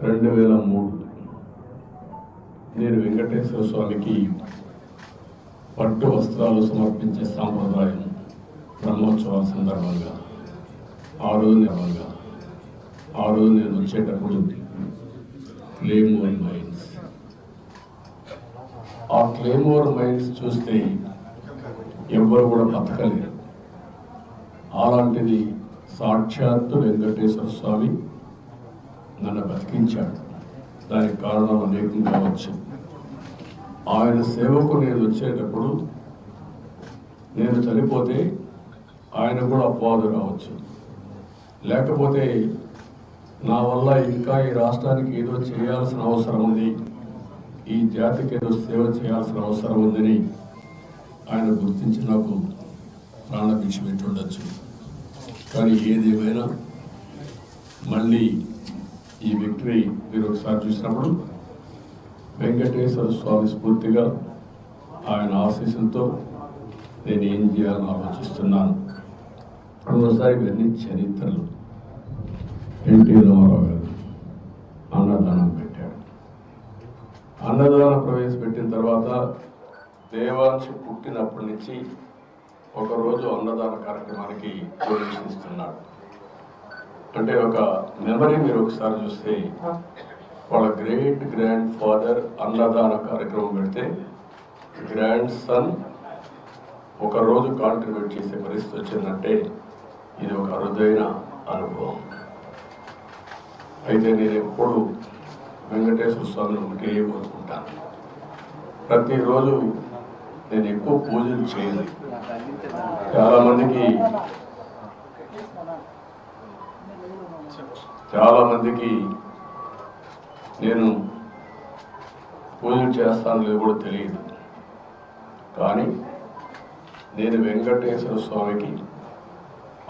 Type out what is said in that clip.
రెండు వేల మూడు నేను వెంకటేశ్వర స్వామికి పట్టు వస్త్రాలు సమర్పించే సాంప్రదాయం బ్రహ్మోత్సవాల సందర్భంగా ఆ రోజు నెలగా ఆ రోజు నేను వచ్చేటప్పుడు క్లేమోర్ మైన్స్ ఆ క్లేమోర్ మైన్స్ చూస్తే ఎవ్వరు కూడా బతకలేరు. అలాంటిది సాక్షాత్తు వెంకటేశ్వర స్వామి నన్ను బతికించాడు దానికి కారణం అనేకం కావచ్చు. ఆయన సేవకు నేను వచ్చేటప్పుడు నేను చనిపోతే ఆయన కూడా అపవాదు రావచ్చు. లేకపోతే నా వల్ల ఇంకా ఈ రాష్ట్రానికి ఏదో చేయాల్సిన అవసరం ఉంది. ఈ జాతికి ఏదో సేవ చేయాల్సిన అవసరం ఉందని ఆయన గుర్తించి నాకు ప్రాణభిక్ష పెట్టి ఉండొచ్చు. కానీ ఏదేమైనా మళ్ళీ ఈ విక్టరీ మీరు ఒకసారి చూసినప్పుడు వెంకటేశ్వర స్వామి స్ఫూర్తిగా ఆయన ఆశీస్సులతో నేను ఏం చేయాలని ఆలోచిస్తున్నాను. రెండోసారి ఇవన్నీ చరిత్రలు. ఎన్టీ రామారావు గారు అన్నదానం పెట్టాడు. అన్నదానం ప్రవేశపెట్టిన తర్వాత దేవాంశి పుట్టినప్పటి నుంచి ఒకరోజు అన్నదాన కార్యక్రమానికి ప్రవేశిస్తున్నాడు. ఇస్తున్నాడు అంటే ఒక మెమరీ మీరు ఒకసారి చూస్తే వాళ్ళ గ్రేట్ గ్రాండ్ ఫాదర్ అన్నదాన కార్యక్రమం పెడితే గ్రాండ్ సన్ ఒక రోజు కాంట్రిబ్యూట్ చేసే పరిస్థితి వచ్చిందంటే ఇది ఒక అరుదైన అనుభవం. అయితే నేను ఎప్పుడు వెంకటేశ్వర స్వామిని ఒకటే కోరుకుంటాను. ప్రతిరోజు నేను ఎక్కువ పూజలు చేయను. చాలా చాలా మందికి నేను పూజలు చేస్తాను లేదు కూడా తెలియదు. కానీ నేను వెంకటేశ్వర స్వామికి